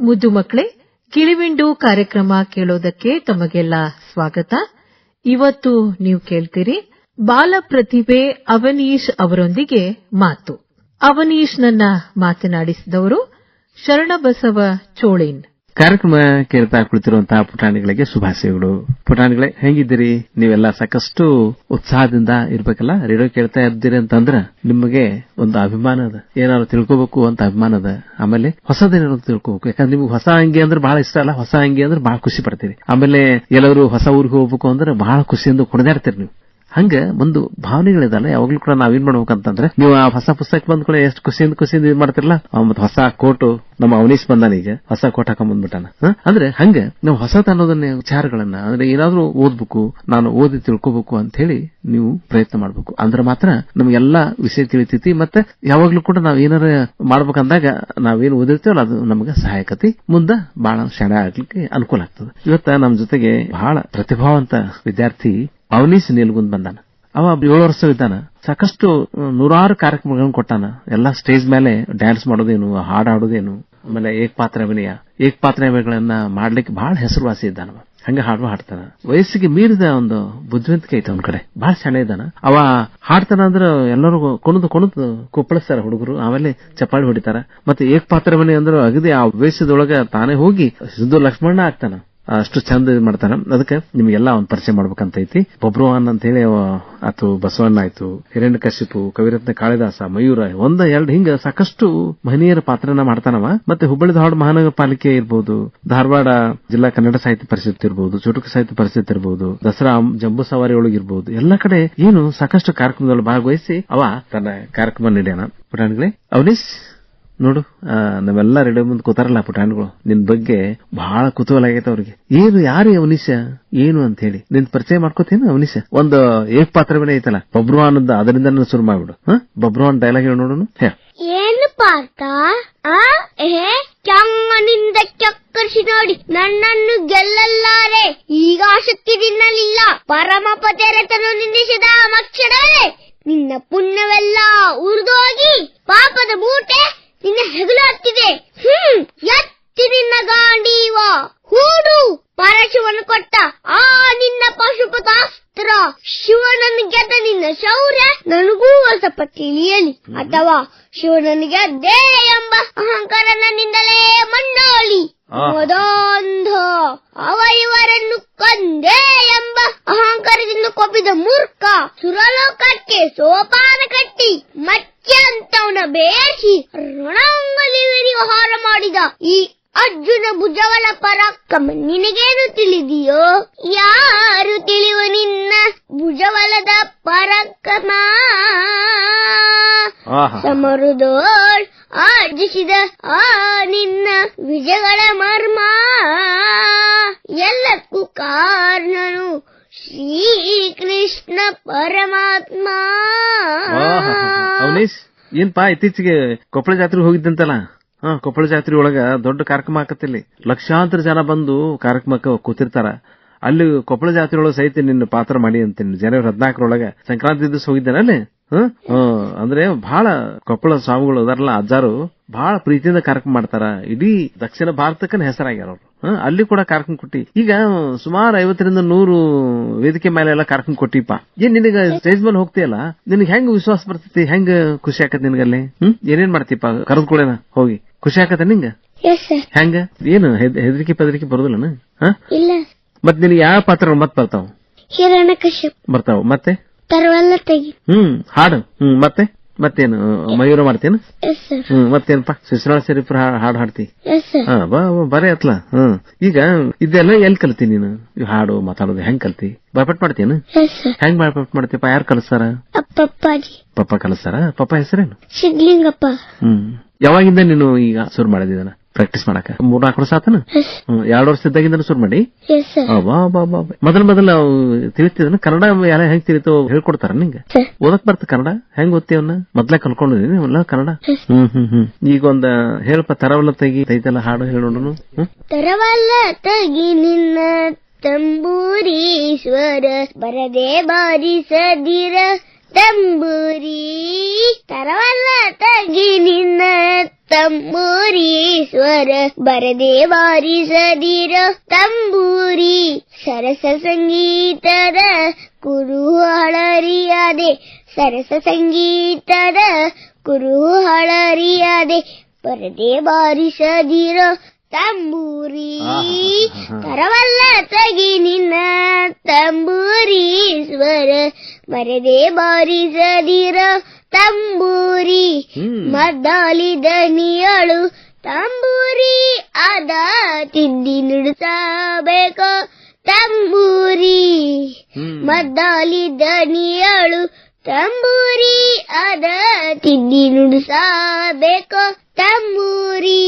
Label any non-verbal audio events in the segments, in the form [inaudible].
ಮುದ್ದು ಮಕ್ಕಳೇ ಕಿಳಿವಿಂಡು ಕಾರ್ಯಕ್ರಮ ಕೇಳೋದಕ್ಕೆ ತಮಗೆಲ್ಲ ಸ್ವಾಗತ. ಇವತ್ತು ನೀವು ಕೇಳ್ತೀರಿ ಬಾಲ ಪ್ರತಿಭೆ ಅವನೀಶ್ ಅವರೊಂದಿಗೆ ಮಾತು. ಅವನೀಶ್ ನನ್ನ ಮಾತನಾಡಿಸಿದವರು ಶರಣಬಸವ ಚೋಳೇನ್. ಕಾರ್ಯಕ್ರಮ ಕೇಳ್ತಾ ಕುಳಿತಿರುವಂತಹ ಪುಟಾಣಿಗಳಿಗೆ ಶುಭಾಶಯಗಳು. ಪುಟಾಣಿಗಳೇ, ಹೆಂಗಿದ್ದೀರಿ? ನೀವೆಲ್ಲ ಸಾಕಷ್ಟು ಉತ್ಸಾಹದಿಂದ ಇರ್ಬೇಕಲ್ಲ? ರೇಡಿಯೋ ಕೇಳ್ತಾ ಇದ್ದೀರಿ ಅಂತಂದ್ರ ನಿಮಗೆ ಒಂದು ಅಭಿಮಾನ ಅದ. ಏನಾದ್ರು ತಿಳ್ಕೋಬೇಕು ಅಂತ ಅಭಿಮಾನ ಅದ. ಆಮೇಲೆ ಹೊಸದೇನಾದ್ರು ತಿಳ್ಕೋಬೇಕು. ಯಾಕಂದ್ರೆ ನಿಮ್ಗೆ ಹೊಸ ಅಂಗಿ ಅಂದ್ರೆ ಬಹಳ ಇಷ್ಟ ಅಲ್ಲ? ಹೊಸ ಅಂಗಿ ಅಂದ್ರೆ ಬಹಳ ಖುಷಿ ಪಡ್ತೀರಿ. ಆಮೇಲೆ ಎಲ್ಲರೂ ಹೊಸ ಊರಿಗೆ ಹೋಗ್ಬೇಕು ಅಂದ್ರೆ ಬಹಳ ಖುಷಿಯಿಂದ ಕುಣಿದಾಡ್ತೀರಿ ನೀವು. ಹಂಗ ಒಂದು ಭಾವನೆಗಳಿದಲ್ಲ ಯಾವಾಗ್ಲೂ ಕೂಡ ನಾವೇನ್ ಮಾಡ್ಬೇಕಂತಂದ್ರೆ, ನೀವು ಆ ಹೊಸ ಪುಸ್ತಕ ಬಂದ್ ಕೂಡ ಎಷ್ಟು ಖುಷಿಯಿಂದ ಖುಷಿಯಿಂದ ಇದು ಮಾಡ್ತಿರಲ್ಲ? ಮತ್ತೆ ಹೊಸ ಕೋಟು ನಮ್ಮ ಅವನೀಶ್ ಬಂದಾನ ಈಗ, ಹೊಸ ಕೋಟ್ ಹಾಕೊಂಡ್ ಬಂದ್ಬಿಟ್ಟಾನ. ಅಂದ್ರೆ ಹಂಗ ನಾವು ಹೊಸತ ಅನ್ನೋದನ್ನ ವಿಚಾರಗಳನ್ನ, ಅಂದ್ರೆ ಏನಾದ್ರೂ ಓದ್ಬೇಕು, ನಾನು ಓದಿ ತಿಳ್ಕೋಬೇಕು ಅಂತ ಹೇಳಿ ನೀವು ಪ್ರಯತ್ನ ಮಾಡ್ಬೇಕು. ಅಂದ್ರೆ ಮಾತ್ರ ನಮ್ಗೆಲ್ಲಾ ವಿಷಯ ತಿಳಿತೈತಿ, ಮತ್ತೆ ಯಾವಾಗ್ಲೂ ಕೂಡ ನಾವ್ ಏನಾರ ಮಾಡ್ಬೇಕಂದಾಗ ನಾವೇನು ಓದಿರ್ತೇವಲ್ಲ, ಅದು ನಮ್ಗೆ ಸಹಾಯಕತಿ. ಮುಂದ ಬಹಳ ಶಣ ಆಗ್ಲಿಕ್ಕೆ ಅನುಕೂಲ ಆಗ್ತದೆ. ಇವತ್ತ ನಮ್ ಜೊತೆಗೆ ಬಹಳ ಪ್ರತಿಭಾವಂತ ವಿದ್ಯಾರ್ಥಿ ಅವನೀಶ್ ನಿಲ್ಗುಂದ್ ಬಂದಾನ. ಅವ ಏಳು ವರ್ಷ ಇದ್ದಾನ ಸಾಕಷ್ಟು ನೂರಾರು ಕಾರ್ಯಕ್ರಮಗಳನ್ನು ಕೊಟ್ಟಾನ. ಎಲ್ಲಾ ಸ್ಟೇಜ್ ಮೇಲೆ ಡ್ಯಾನ್ಸ್ ಮಾಡೋದೇನು, ಹಾಡ್ ಹಾಡೋದೇನು, ಆಮೇಲೆ ಏಕಪಾತ್ರ ಅಭಿನಯ ಏಕಪಾತ್ರ ಅಭಿನಯಗಳನ್ನ ಮಾಡ್ಲಿಕ್ಕೆ ಬಹಳ ಹೆಸರುವಾಸಿ ಇದ್ದಾನವ ಹಂಗೆ ಹಾಡು ಹಾಡ್ತಾನ. ವಯಸ್ಸಿಗೆ ಮೀರಿದ ಒಂದು ಬುದ್ಧಿವಂತಿಕೆ ಐತೆ ಅವನ ಕಡೆ. ಬಹಳ ಸಣ್ಣ ಇದ್ದಾನ. ಅವ ಹಾಡ್ತಾನ ಅಂದ್ರೆ ಎಲ್ಲರೂ ಕುಣಿದು ಕುಣಿದು ಕುಪ್ಪಳಿಸ್ತಾರ ಹುಡುಗರು. ಆಮೇಲೆ ಚಪ್ಪಾಳಿ ಹೊಡಿತಾರ. ಮತ್ತೆ ಏಕಪಾತ್ರ ಅಭಿನಯ ಅಂದ್ರೆ ಅಗದಿ ಆ ವಯಸ್ಸದೊಳಗೆ ತಾನೇ ಹೋಗಿ ಸಿದ್ದು ಲಕ್ಷ್ಮಣ ಆಗ್ತಾನ. ಅಷ್ಟು ಚಂದ ಮಾಡ್ತಾನ. ಅದಕ್ಕೆ ನಿಮ್ಗೆಲ್ಲ ಒಂದು ಪರಿಚಯ ಮಾಡ್ಬೇಕಂತ ಐತಿ ಬಬ್ರುವಾನ್ ಅಂತ ಹೇಳಿ ಆತು ಬಸವಣ್ಣ ಆಯ್ತು ಹಿರಣ್ಯ ಕಶಿಪು ಕವಿರತ್ನ ಕಾಳಿದಾಸ, ಮಯೂರ, ಒಂದ ಎರಡು ಹಿಂಗ ಸಾಕಷ್ಟು ಮಹನೀಯರ ಪಾತ್ರನ ಮಾಡ್ತಾನವ. ಮತ್ತೆ ಹುಬ್ಬಳ್ಳಿ ಧಾರವಾಡ ಮಹಾನಗರ ಪಾಲಿಕೆ ಇರ್ಬೋದು, ಧಾರವಾಡ ಜಿಲ್ಲಾ ಕನ್ನಡ ಸಾಹಿತ್ಯ ಪರಿಷತ್ ಇರ್ಬೋದು, ಚುಟುಕು ಸಾಹಿತ್ಯ ಪರಿಷತ್ ಇರ್ಬೋದು, ದಸರಾ ಜಂಬೂ ಸವಾರಿ ಒಳಗಿರ್ಬೋದು ಎಲ್ಲ ಕಡೆ ಏನು ಸಾಕಷ್ಟು ಕಾರ್ಯಕ್ರಮದಲ್ಲಿ ಭಾಗವಹಿಸಿ ಅವ ತನ್ನ ಕಾರ್ಯಕ್ರಮ ನೀಡ್ಯಾನ. ಪುಟಾಣಿಗಳೇ ಅವನೀಶ್ ನೋಡು ನಾವೆಲ್ಲ ರೆಡಿ ಮುಂದೆ ಕೂತಾರಲ್ಲ ಪುಟಾಣಿಗಳು. ನಿನ್ ಬಗ್ಗೆ ಬಹಳ ಕುತೂಹಲ ಆಗೈತೆ ಅವ್ರಿಗೆ. ಏನು, ಯಾರು ಅವನಿಶ? ಏನು ಅಂತ ಹೇಳಿ. ನಿನ್ ಪರಿಚಯ ಮಾಡ್ಕೋತೇನು ಅವನಿಶ. ಒಂದು ಏಕ್ ಪಾತ್ರವೇನೆ ಐತಲ್ಲ ಬಬ್ರುವಾನ್ ಅದರಿಂದ ಶುರು ಮಾಡ್ಬಿಡು. ಹ? ಬಬ್ರುವಾನ್ ಡೈಲಾಗ್ ಹೇಳಿ ನೋಡೋಣ. ಏನು ಪಾತ್ರ ಚಮ್ಮನಿಂದ ಚಕ್ಕರಿಸಿ ನೋಡಿ, ನನ್ನನ್ನು ಗೆಲ್ಲಲ್ಲಾರೆ. ಈಗ ಶಕ್ತಿ ನಿನ್ನಲ್ಲಿಲ್ಲ. ಪರಮ ತೆರೆತನು ನಿಂದಿಸಿದ ಮಕ್ಷಣವೇ. ನಿನ್ನ ಪುಣ್ಯವೆಲ್ಲ ಉರಿದೋಗಿ, ಪಾಪದ ಮೂಟೆ ನಿನ್ನ ಹೆಗಲು ಹತ್ತಿದೆ. ಹ್ಮ್ ಎತ್ತಿ ನಿನ್ನ ಗಾಂಡೀವ. ಹೂಡು ಪರಶಿವನು ಕೊಟ್ಟ. ಆ ನಿನ್ನ ಪಶುಪತಾಸ್ತ್ರ ಶಿವನನ್ನು ಗೆದ್ದ ನಿನ್ನ ಶೌರ್ಯ. ನನಗೂ ಸ್ವಲ್ಪ ತಿಳಿಯಲಿ. ಅಥವಾ ಶಿವನನ್ನು ಗೆದ್ದೆ ಎಂಬ ಅಹಂಕಾರ ನನ್ನಿಂದಲೇ ಮಂಡೋಳಿ ಆಹಾ. ಮದೋಂಧ ಅವ ಇವರನ್ನು ಕೊಂದೆ ಎಂಬ ಅಹಂಕಾರದಿಂದ ಕೊಬ್ಬಿದ ಮೂರ್ಖ ಸುರಲೋಕಕ್ಕೆ ಸೋಪಾನ ಪರಾಕ್ರಮ ನಿನಗೇನು ತಿಳಿದಿಯೋ? ಯಾರು ತಿಳಿಯುವ ನಿನ್ನ ಭುಜವಲದ ಪರಕ್ರಮ? ಸಮರುದೋಳ್ ಆರ್ಜಿಸಿದ ಆ ನಿನ್ನ ವಿಜಯಗಳ ಮರ್ಮ. ಎಲ್ಲಕ್ಕೂ ಕಾರಣನು ಶ್ರೀಕೃಷ್ಣ ಪರಮಾತ್ಮ. ಅವನೀಶ್ ಏನ್ಪಾ ಇತ್ತೀಚೆಗೆ ಕೊಪ್ಪಳ ಜಾತ್ರೆ ಹೋಗಿದ್ದಂತಲ್ಲ? ಹಾ, ಕೊಪ್ಪಳ ಜಾತ್ರೆ ಒಳಗ ದೊಡ್ಡ ಕಾರ್ಯಕ್ರಮ ಆಕತ್ತಿಲ್ಲಿ. ಲಕ್ಷಾಂತರ ಜನ ಬಂದು ಕಾರ್ಯಕ್ರಮಕ್ಕೆ ಕೂತಿರ್ತಾರ. ಅಲ್ಲಿ ಕೊಪ್ಪಳ ಜಾತ್ರೆ ಒಳಗೆ ಸಹಿತ ನಿನ್ನ ಪಾತ್ರ ಮಾಡಿ ಅಂತೀನಿ. ಜನವರಿ ಹದಿನಾಲ್ಕರೊಳಗ ಸಂಕ್ರಾಂತಿ ದಿವಸ ಹೋಗಿದ್ದೇನೆ ಅಲ್ಲಿ. ಅಂದ್ರೆ ಬಹಳ ಕೊಪ್ಪಳ ಸ್ವಾಮಿಗಳು ಅದಾರಲ್ಲ, ಅಜ್ಜಾರು. ಬಹಳ ಪ್ರೀತಿಯಿಂದ ಕಾರ್ಯಕ್ರಮ ಮಾಡ್ತಾರ. ಇಡೀ ದಕ್ಷಿಣ ಭಾರತಕ್ಕನ ಹೆಸರಾಗ್ಯಾರ ಅವ್ರು. ಅಲ್ಲಿ ಕೂಡ ಕಾರ್ಯಕ್ರಮ ಕೊಟ್ಟಿ. ಈಗ ಸುಮಾರು ಐವತ್ತರಿಂದ ನೂರು ವೇದಿಕೆ ಮೇಲೆ ಎಲ್ಲ ಕಾರ್ಯಕ್ರಮ ಕೊಟ್ಟಿಪ್ಪ. ಏನ್ ನಿನಗ ಸ್ಟೇಜ್ ಮೇಲೆ ಹೋಗ್ತಿಯಲ್ಲ? ನಿನಗೆ ಹೆಂಗ್ ವಿಶ್ವಾಸ ಬರ್ತೈತಿ? ಹೆಂಗ್ ಖುಷಿ ಆಕತ್ ನಿನಗಲ್ಲಿ? ಹ್ಮ್? ಏನೇನ್ ಮಾಡ್ತೀಪ ಕರೆದ್ಕೊಳೇನ ಹೋಗಿ. ಖುಷಿ ಆಕತ್ತ ನಿಂಗ? ಹೆಂಗ? ಏನು ಹೆದ್- ಹೆದರಿಕೆ ಪದರಿಕೆ ಬರೋದಿಲ್ಲನ? ಮತ್ ನಿನಗೆ ಯಾವ ಪಾತ್ರ ಮತ್ ಬರ್ತಾವ? ಬರ್ತಾವ. ಮತ್ತೆ? ಹ್ಮ್ ಹಾಡು. ಹ್ಮ್ ಮತ್ತೆ? ಮತ್ತೇನು ಮಯೂರ ಮಾಡ್ತೇನು ಹ್ಮ್ ಮತ್ತೇನಪ್ಪ? ಶಿಶುರಾಳ ಶರೀಫ್ರ ಹಾಡು ಹಾಡ್ತಿ? ಹಾ ಬಾ ಬರೇ ಅತ್ಲ. ಹ್ಮ್. ಈಗ ಇದೆಲ್ಲ ಎಲ್ಲಿ ಕಲ್ತಿ ನೀನು? ಹಾಡು ಮಾತಾಡೋದು ಹೆಂಗ್ ಕಲ್ತಿ? ಬಾಯ್ಪಟ್ ಮಾಡ್ತೇನು ಹೆಂಗ್ ಬಾಯ್ಪಟ್ ಮಾಡ್ತೀಪ ಯಾರು ಕಲಿಸ್ತಾರ ಪಪ್ಪ ಕಲಿಸ್ತಾರ ಪಪ್ಪ ಹೆಸರೇನು? ಹ್ಮ್. ಯಾವಾಗಿಂದ ನೀನು ಈಗ ಶುರು ಮಾಡಿದಿದನ ಪ್ರಾಕ್ಟೀಸ್ ಮಾಡಕ ಮೂರ್ನಾಲ್ಕು ವರ್ಷ ಆತನ? ಎರಡು ವರ್ಷ ಇದ್ದಾಗಿಂದ ಶುರು ಮಾಡಿ. ಮೊದಲ ಮೊದಲ ತಿಳಿತಿದನ ಕನ್ನಡ ಎಲ್ಲ ಹೆಂಗ್ ತಿಳಿತು ಹೇಳ್ಕೊಡ್ತಾರ ನಿಂಗೆ? ಓದಕ್ ಬರ್ತ ಕನ್ನಡ? ಹೆಂಗ್ ಓದ್ತೀವನ್ನ ಮೊದ್ಲೇ ಕಲ್ಕೊಂಡಿದೀನಿ ಕನ್ನಡ? ಹ್ಮ್ ಹ್ಮ್ ಹ್ಮ್. ಈಗ ಒಂದ್ ಹೇಳಪ್ಪ ತರವಲ್ಲ ತೆಗಿ ಐತಲ್ಲ ಹಾಡು ಹೇಳೋಣ ತರವಲ್ಲ ತಗಿ ನಿನ್ನ ತಂಬೂರೀಶ್ವರ ಬರದೆ ಬಾರಿಸದಿರ ತಂಬೂರಿ ತರವಲ್ಲ ತಗಿ ನಿನ್ನ ತಂಬೂರಿ ಸ್ವರ ಬರದೆ ಬಾರಿಸದಿರ ತಂಬೂರಿ ಸರಸ ಸಂಗೀತದ ಕುರುಹಳರಿಯಾದೆ ಸರಸ ಸಂಗೀತದ ಕುರುಹಳರಿಯಾದೆ ಬರದೆ ಬಾರಿಸದಿರ ತಂಬೂರಿ. ಕರವಲ್ಲ ತಗಿ ನಿನ್ನ ತಂಬೂರಿ. ಸ್ವರ ಬರದೆ ಬಾರಿಸದಿರ ತಂಬೂರಿ. ಮದ್ದಾಲಿ ದನಿಯಳು ತಂಬೂರಿ. ಅದ ತಿದ್ದಿ ನುಡಿಸಬೇಕು ತಂಬೂರಿ. ಮದ್ದಾಲಿ ದನಿಯಳು ತಂಬೂರಿ. ಅದ ತಿದ್ದಿ ನುಡಿಸಬೇಕು ತಂಬೂರಿ.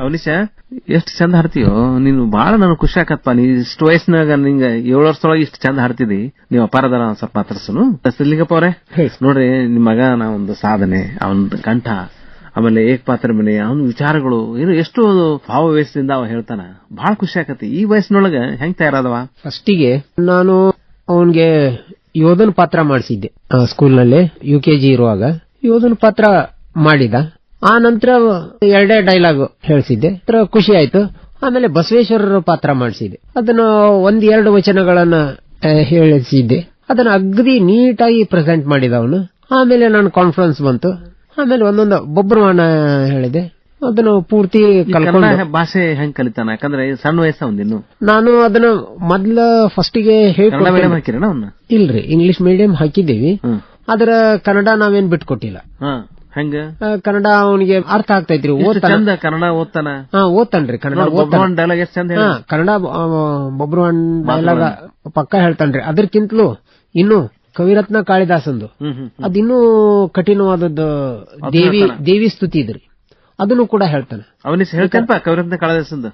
ಅವನಿಶ ಎಷ್ಟು ಚಂದ ಹಾಡ್ತೀಯೋ ನೀನು ಬಹಳ ನನಗೆ ಖುಷಿ ಆಕತ್ಪ. ನೀ ಇಷ್ಟು ವಯಸ್ಸಿನಾಗ ನಿಂಗ ಏಳು ವರ್ಷದೊಳಗೆ ಇಷ್ಟು ಚಂದ ಹಾಡ್ತಿದಿ. ನೀವು ಅಪಾರದಾರ ಸ್ವಲ್ಪ ಮಾತಾಡ್ಸನು. ಲಿಂಗಪ್ಪ ಅವ್ರೆ? ನೋಡ್ರಿ ನಿಮ್ಮ ಮಗ ನಾ ಒಂದು ಸಾಧನೆ. ಅವನ ಕಂಠ ಆಮೇಲೆ ಏಕಪಾತ್ರ ಮನೆ ಅವನ ವಿಚಾರಗಳು ಏನು ಎಷ್ಟು ವಯಸ್ಸಿಂದ ಅವ ಹೇಳ್ತಾನ. ಬಹಳ ಖುಷಿ ಆಕತಿ ಈ ವಯಸ್ಸಿನೊಳಗ ಹೆಂಗ್ ತಯಾರಾದವ? ಫಸ್ಟಿಗೆ ನಾನು ಅವನ್ಗೆ ಯೋಧನ ಪಾತ್ರ ಮಾಡಿಸಿದ್ದೆ. ಸ್ಕೂಲ್ನಲ್ಲಿ ಯು ಕೆ ಜಿ ಇರುವಾಗ ಯೋಧನ ಪಾತ್ರ ಮಾಡಿದ ಆ ನಂತರ ಎರಡೇ ಡೈಲಾಗ್ ಹೇಳಿಸಿದ್ದೆ. ಖುಷಿ ಆಯ್ತು. ಆಮೇಲೆ ಬಸವೇಶ್ವರರ ಪಾತ್ರ ಮಾಡಿಸಿದೆ ಅದನ್ನ ಒಂದ್ ಎರಡು ವಚನಗಳನ್ನ ಹೇಳಿಸಿದ್ದೆ. ಅದನ್ನ ಅಗ್ದಿ ನೀಟಾಗಿ ಪ್ರೆಸೆಂಟ್ ಮಾಡಿದ ಅವನು. ಆಮೇಲೆ ನಾನು ಕಾನ್ಫರೆನ್ಸ್ ಬಂತು. ಆಮೇಲೆ ಒಂದೊಂದು ಬೊಬ್ರವಾಣ ಹೇಳಿದೆ. ಅದನ್ನು ಪೂರ್ತಿ ಭಾಷೆ ಹೆಂಗ್ ಕಲಿತಾನ? ಯಾಕಂದ್ರೆ ಸಣ್ಣ ವಯಸ್ಸ ಒಂದಿನ್ನು ನಾನು ಅದನ್ನ ಮೊದ್ಲ ಫಸ್ಟಿಗೆ ಇಲ್ರಿ ಇಂಗ್ಲಿಷ್ ಮೀಡಿಯಂ ಹಾಕಿದ್ದೀವಿ. ಆದ್ರೆ ಆದ್ರ ಕನ್ನಡ ನಾವೇನ್ ಬಿಟ್ಕೊಟ್ಟಿಲ್ಲ. ಹೆಂಗ? ಕನ್ನಡ ಅವನಿಗೆ ಅರ್ಥ ಆಗ್ತೈತ್ರಿ ಚಂದ ಕನ್ನಡ ಓದ್ತಾನ? ಹಾ ಓದ್ತಾನ್ರಿ ಕನ್ನಡ ಓದ್ತಾನ. ಡೈಲಾಗ್ ಎಷ್ಟು ಚಂದ ಕನ್ನಡ ಬೊಬ್ರು ಡೈಲಾಗ್ ಪಕ್ಕ ಹೇಳ್ತಾನ್ರಿ. ಅದಕ್ಕಿಂತಲೂ ಇನ್ನು ಕವಿರತ್ನ ಕಾಳಿದಾಸಂದು ಅದಿನ್ನೂ ಕಠಿಣವಾದದ್ದು ದೇವಿ ದೇವಿ ಸ್ತುತಿ ಇದ್ರಿ. ಅದನ್ನು ಕೂಡ ಹೇಳ್ತಾನೆ. ಅವನಿಸ್ ಹೇಳ್ತಾನಪ್ಪ ಕವಿರತ್ನ ಕಾಳಿದಾಸಂದು?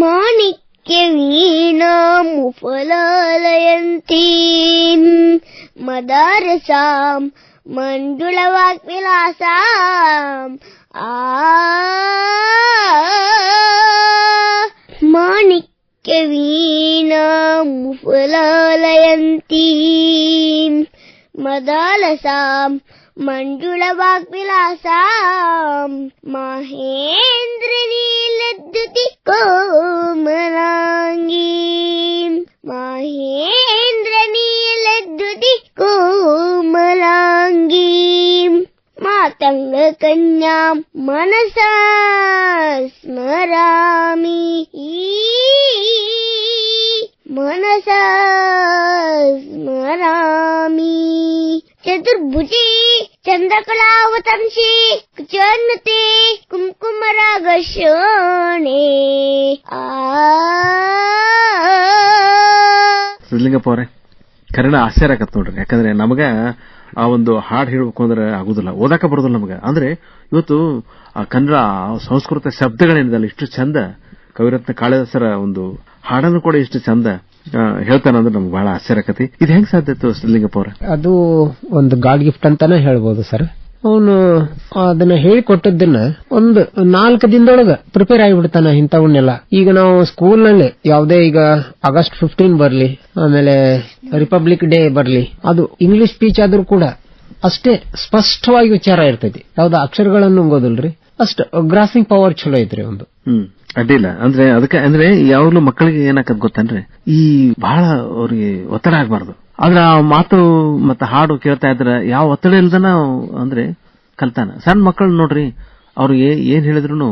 ಮಾಣಿಕ್ಯ ವೀಣಾ ಮುಫಲಾಲಯಂತೀ ಮದಾರಸಾಂ ಮಂಜುಳವಾಗ್ವಿಲಾಸಾಂ ಆ ಮಾಣಿಕ್ಯ ವೀಣಾ ಮುಫಲಾಲಯಂತೀ ಮದಾಲಸಾಂ मञ्जुलवाग्विलासाम् माहेन्द्रनीलद्युति कोमलाङ्गी माहेन्द्रनीलद्युति कोमलाङ्गी मातङ्गकन्यां मनसा स्मरामि मनसा स्मरामि ಚತುರ್ಭುಜಿ ಚಂದ್ರಕಲಾವತಂಶಿ ಚೋನ್ಮತಿ ಕುಂಕುಮರಾಗ ಶೋಣೆ ಆ. ಸಿದ್ಲಿಂಗಪ್ಪ ಕರ್ಣ ಕನ್ನಡ ಆಶ್ಚರ್ಯ ಆಗತ್ತೆ ನೋಡ್ರಿ. ಯಾಕಂದ್ರೆ ನಮಗ ಆ ಒಂದು ಹಾಡು ಹೇಳಬೇಕು ಅಂದ್ರೆ ಆಗುದಿಲ್ಲ. ಓದಾಕ ಬರೋದಿಲ್ಲ ನಮಗ. ಅಂದ್ರೆ ಇವತ್ತು ಆ ಕನ್ನಡ ಸಂಸ್ಕೃತ ಶಬ್ದಗಳೇನಿದಲ್ಲ, ಇಷ್ಟು ಚಂದ. ಕವಿರತ್ನ ಕಾಳಿದಾಸರ ಒಂದು ಹಾಡನ್ನು ಕೂಡ ಇಷ್ಟು ಚಂದ. ಹೇಳ್ತಾನಂದ್ರೆ ನಮ್ಗೆ ಬಹಳ ಆಶ್ಚರ್ಯ ಆಕತಿ. ಇದು ಹೆಂಗ್ ಸಾಧ್ಯ ಇತ್ತು ಅವ್ರ ಅದು ಒಂದು ಗಾಡ್ ಗಿಫ್ಟ್ ಅಂತಾನೆ ಹೇಳ್ಬೋದು ಸರ್. ಅವನು ಅದನ್ನ ಹೇಳಿಕೊಟ್ಟದ್ದನ್ನ ಒಂದು ನಾಲ್ಕು ದಿನದೊಳಗ ಪ್ರಿಪೇರ್ ಆಗಿಬಿಡ್ತಾನೆ ಇಂಥವನ್ನೆಲ್ಲ. ಈಗ ನಾವು ಸ್ಕೂಲ್ನಲ್ಲಿ ಯಾವುದೇ ಈಗ ಆಗಸ್ಟ್ ಫಿಫ್ಟೀನ್ ಬರ್ಲಿ, ಆಮೇಲೆ ರಿಪಬ್ಲಿಕ್ ಡೇ ಬರ್ಲಿ, ಅದು ಇಂಗ್ಲಿಷ್ ಸ್ಪೀಚ್ ಆದ್ರೂ ಕೂಡ ಅಷ್ಟೇ ಸ್ಪಷ್ಟವಾಗಿ ವಿಚಾರ ಇರ್ತೈತಿ. ಯಾವ್ದು ಅಕ್ಷರಗಳನ್ನು ನುಂಗೋದಿಲ್ರಿ. ಅಷ್ಟ ಗ್ರಾಸಿಂಗ್ ಪವರ್ ಚಲೋ ಐತ್ರಿ ಒಂದು. ಹ್ಮ್. ಅಡ್ಡಿಲ್ಲ. ಅಂದ್ರೆ ಅದಕ್ಕೆ, ಅಂದ್ರೆ ಯಾವಾಗ್ಲೂ ಮಕ್ಕಳಿಗೆ ಏನಾಕತ್ ಗೊತ್ತೇನ್ರಿ? ಈ ಬಹಳ ಅವ್ರಿಗೆ ಒತ್ತಡ ಆಗ್ಬಾರ್ದು. ಆದ್ರೆ ಆ ಮಾತು ಮತ್ತೆ ಹಾಡು ಕೇಳ್ತಾ ಇದ್ರ ಯಾವ ಒತ್ತಡ ಇಲ್ದನ ಅಂದ್ರೆ ಕಲ್ತಾನ. ಸಣ್ಣ ಮಕ್ಕಳು ನೋಡ್ರಿ, ಅವ್ರಿಗೆ ಏನ್ ಹೇಳಿದ್ರು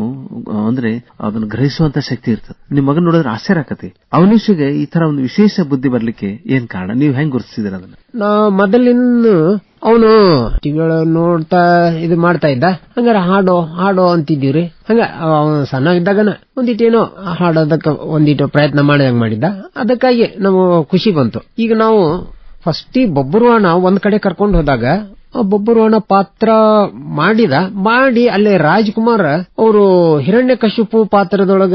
ಅಂದ್ರೆ ಅದನ್ನ ಗ್ರಹಿಸುವಂತ ಶಕ್ತಿ ಇರ್ತದೆ. ನಿಮ್ ಮಗನ್ ನೋಡಿದ್ರೆ ಆಶ್ಚರ್ಯ ಆಕತಿ. ಅವನಿಶಿಗೆ ಈ ತರ ಒಂದು ವಿಶೇಷ ಬುದ್ಧಿ ಬರ್ಲಿಕ್ಕೆ ಏನ್ ಕಾರಣ? ನೀವ್ ಹೆಂಗ್ ಗುರುತಿಸಿದ್ರ ಅದನ್ನ? ನಾ ಮೊದಲಿನ ಅವನು ಟಿವಿಯೊಳಗ ನೋಡ್ತಾ ಇದು ಮಾಡ್ತಾ ಇದ್ದ. ಹಂಗಾರ ಹಾಡೋ ಹಾಡೋ ಅಂತಿದ್ದೀವ್ರಿ. ಹಂಗ ಅವನು ಸಣ್ಣಗಿದ್ದಾಗನ ಒಂದಿಟ್ಟೇನೋ ಹಾಡೋದಕ್ಕೆ ಒಂದಿಟ್ಟು ಪ್ರಯತ್ನ ಮಾಡಿದಂಗೆ ಮಾಡಿದ್ದ. ಅದಕ್ಕಾಗಿ ನಾವು ಖುಷಿ ಬಂತು. ಈಗ ನಾವು ಫಸ್ಟ್ ಬೊಬ್ಬರುವಾಣ ಒಂದ್ ಕಡೆ ಕರ್ಕೊಂಡು ಹೋದಾಗ ಬೊಬ್ಬರುವಾಣ ಪಾತ್ರ ಮಾಡಿದ. ಮಾಡಿ ಅಲ್ಲೇ ರಾಜ್ಕುಮಾರ್ ಅವರು ಹಿರಣ್ಯ ಕಶ್ಯಪು ಪಾತ್ರದೊಳಗ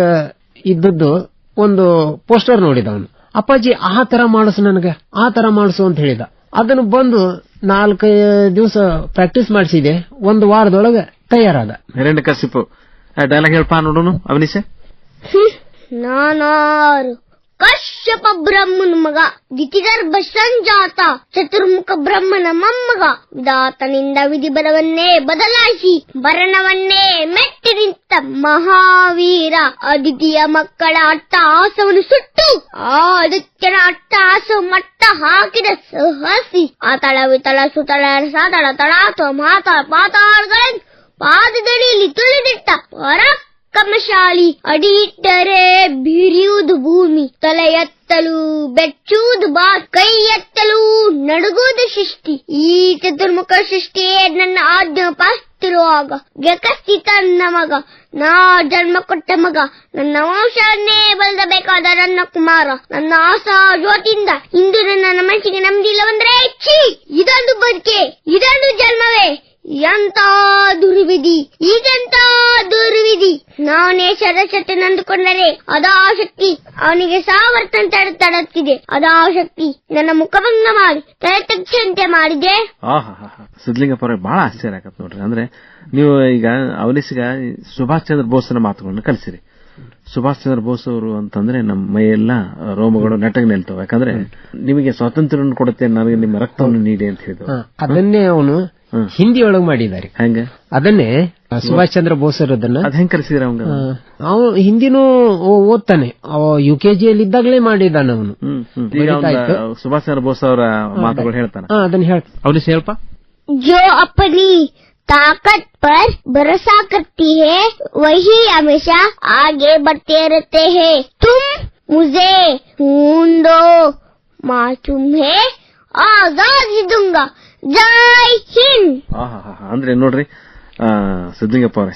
ಇದ್ದದ್ದು ಒಂದು ಪೋಸ್ಟರ್ ನೋಡಿದ ಅವನು. ಅಪ್ಪಾಜಿ ಆ ತರ ಮಾಡಿಸು ನನಗೆ, ಆ ತರ ಮಾಡಿಸು ಅಂತ ಹೇಳಿದ. ಅದನ್ನು ಬಂದು ನಾಲ್ಕು ದಿವಸ ಪ್ರಾಕ್ಟೀಸ್ ಮಾಡಿಸಿದೆ. ಒಂದು ವಾರದೊಳಗೆ ತಯಾರಾದ. ಹಿರಣ್ಯ ಕಸಿಪು. ಡೈಲಾಗ್ ಹೇಳ್ಪಾ ನೋಡೋನು ಅವನಿಸೆ ನಾನಾರು. ಕಶ್ಯಪ ಬ್ರಹ್ಮನ ಮಗ ದಿತಿಗರ್ಭ ಸಂಜಾತ, ಚತುರ್ಮುಖ ಬ್ರಹ್ಮನ ಮೊಮ್ಮಗ. ವಿಧಾತನಿಂದ ವಿಧಿ ಬಲವನ್ನೇ ಬದಲಾಯಿಸಿ ಭರಣವನ್ನೇ ಮೆಟ್ಟಿ ನಿಂತ ಮಹಾವೀರ. ಅದಿತಿಯ ಮಕ್ಕಳ ಅಟ್ಟಹಾಸವನ್ನು ಸುಟ್ಟು, ಆ ಆದಿತ್ಯನ ಅಟ್ಟಹಾಸ ಮಟ್ಟ ಹಾಕಿದ ಸಹಸಿ. ಆತಳ ವಿತಳ ಸುತಳ ಸಾತಳ ತಳಾತ ಮಾತಾಳ ಪಾತಾಳಗಳನ್ನು ಪಾದದಡಿಯಲ್ಲಿ ತುಳಿದಿಟ್ಟ ಪರಾಕ್ರಮಶಾಲಿ ಅಡಿ ಅಡಿಯಿಟ್ಟರೆ ಬಿರಿಯುವುದು ಭೂಮಿ ತಲೆ ಎತ್ತಲು ಬೆಚ್ಚುವುದು ಬಾ ಕೈ ಎತ್ತಲು ನಡುಗುವುದು ಸೃಷ್ಟಿ ಈ ಚತುರ್ಮುಖ ಸೃಷ್ಟಿಯೇ ನನ್ನ ಆಜ್ಞೆ ಪಾಸ್ತಿರುವಾಗ ಜಗಸ್ತಿ ತನ್ನ ಮಗ, ನಾ ಜನ್ಮ ಕೊಟ್ಟ ಮಗ, ನನ್ನ ವಂಶವನ್ನೇ ಬಲದಬೇಕಾದ ನನ್ನ ಕುಮಾರ, ನನ್ನ ಆಸಾ ಜ್ಯೋತಿಯಿಂದ ಇಂದು ನನ್ನ ಮನಸ್ಸಿಗೆ ನಮ್ದಿಲ್ಲವಂದ್ರೆ ಛೀ, ಇದೊಂದು ಬದುಕೆ, ಇದೊಂದು ಜನ್ಮವೇ. ಎಂತ ದುರ್ವಿಧಿ? ಈಗೆಂತ ದುರ್ವಿಧಿ? ನಾನೇ ಸದಸ್ಯತೆ ನಂದುಕೊಂಡರೆ ಅದಾ ಶಕ್ತಿ. ಅವನಿಗೆ ಸಾವರ್ತನ ತಡತ್ತಿದೆ ಅದಾ ಶಕ್ತಿ. ನನ್ನ ಮುಖಭಂಗ ಮಾಡಿ ತಲೆ ತಗ್ಸಂತೆ ಮಾಡಿದೆ ಆಹಾ ಸಿದ್ಲಿಂಗಪ್ಪ ಅವ್ರಿಗೆ ಬಹಳ ಆಶ್ಚರ್ಯ ಆಗತ್ತೆ ನೋಡ್ರಿ. ಅಂದ್ರೆ ನೀವು ಈಗ ಅವನಿಸಿಗ ಸುಭಾಷ್ ಚಂದ್ರ ಬೋಸ್ನ ಮಾತುಗಳನ್ನು ಕಲಿಸಿರಿ. ಸುಭಾಷ್ ಚಂದ್ರ ಬೋಸ್ ಅವರು ಅಂತಂದ್ರೆ ನಮ್ಮ ಮೈಯೆಲ್ಲ ರೋಮಗಳು ನೆಟ್ಟಗೆ ನಿಲ್ತವೆ ಯಾಕಂದ್ರೆ ನಿಮಗೆ ಸ್ವಾತಂತ್ರ್ಯವನ್ನು ಕೊಡುತ್ತೆ ನನಗೆ ನಿಮ್ಮ ರಕ್ತವನ್ನು ನೀಡಿ ಅಂತ ಹೇಳಿದ್ರು ಹ, ಅದನ್ನೇ ಅವನು ಹ್ಮ್. ಹಿಂದಿ ಒಳಗೆ ಮಾಡಿದ್ದಾರೆ ಹೆಂಗ ಅದನ್ನೇ ಸುಭಾಷ್ ಚಂದ್ರ ಬೋಸ್ ಅವರದನ್ನ ಅದ್ ಹೆಂಗ್ ಕಲಿಸಿದ್ರ ಅವಂಗ ಅವನು ಹಿಂದಿನೂ ಓ- ಓದ್ತಾನೆ ಅವ ಯು ಕೆ ಜಿಯಲ್ಲಿ ಇದ್ದಾಗಲೇ ಮಾಡಿದ್ದಾನೆ ಅವನು ಹ್ಮ್ ಹ್ಮ್ ಈಗ ಅವ್ನ ಬರಿತಾ ಸುಭಾಷ್ ಚಂದ್ರ ಬೋಸ್ ಅವರ ಮಾತುಗಳು ಹೇಳ್ತಾನ ಹಾ ಅದನ್ನ ಹೇಳ್ ಅವನಿಸ್ ಹೇಳಪ್ಪ जो अपनी ताकत पर भरोसा करती है वही हमेशा आगे बढ़ते रहते हैं तुम मुझे खून दो मासूम है आजादी दूंगा जय हिंद ಆಹಾಹಾ. ಅಂದ್ರೆ ನೋಡ್ರಿ ಆ, ಸಿದ್ಲಿಂಗಪ್ಪ ಅವ್ರೆ